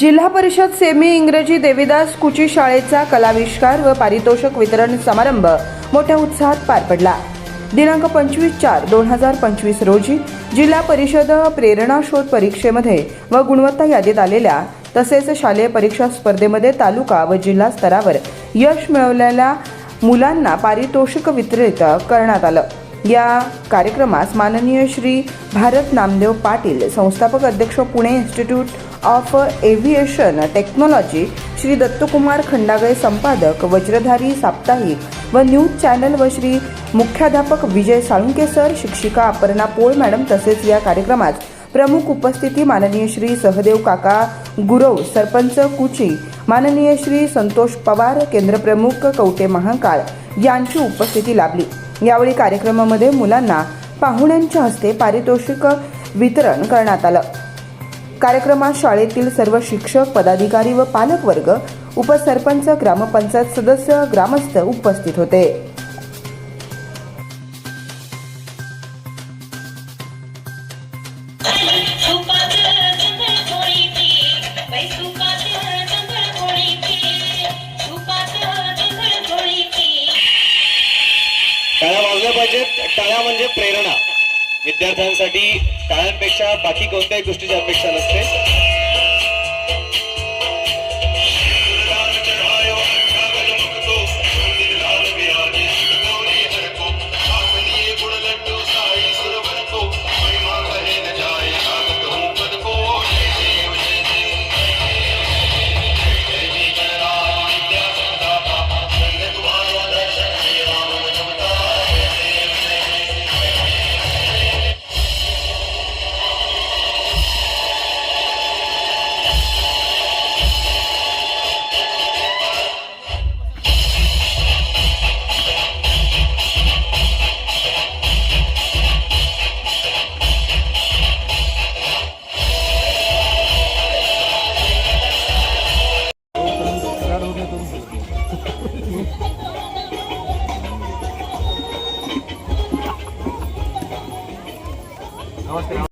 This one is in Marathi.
जिल्हा परिषद सेमी इंग्रजी देवीदास कुची शाळेचा कलाविष्कार व पारितोषिक वितरण समारंभ मोठ्या उत्साहात पार पडला. दिनांक पंचवीस चार दोन हजार पंचवीस रोजी जिल्हा परिषद प्रेरणा शोध परीक्षेमध्ये व गुणवत्ता यादीत आलेल्या तसेच शालेय परीक्षा स्पर्धेमध्ये तालुका व जिल्हा स्तरावर यश मिळवलेल्या मुलांना पारितोषिक वितरित करण्यात आलं. या कार्यक्रमास माननीय श्री भारत नामदेव पाटील संस्थापक अध्यक्ष Pune institute of aviation technology Shri Dattakumar Khandagale संपादक वज्रधारी साप्ताहिक व न्यूज चॅनल व श्री मुख्याध्यापक विजय साळुंके सर शिक्षिका अपर्णा पोळ मॅडम तसेच या कार्यक्रमात प्रमुख उपस्थिती माननीय श्री सहदेव काका गुरव सरपंच कुची माननीय श्री संतोष पवार केंद्रप्रमुख कवटे महाकाळ यांची उपस्थिती लाभली. यावेळी कार्यक्रमामध्ये मुलांना पाहुण्यांच्या हस्ते पारितोषिक वितरण करण्यात आलं. कार्यक्रमात शाळेतील सर्व शिक्षक पदाधिकारी व पालकवर्ग उपसरपंच ग्रामपंचायत सदस्य ग्रामस्थ उपस्थित होते. टाळ्या वाजल्या पाहिजेत. टाळ्या म्हणजे प्रेरणा. विद्यार्थ्यांसाठी टाळ्यांपेक्षा बाकी कोणत्याही गोष्टीची अपेक्षा नसते. esperamos.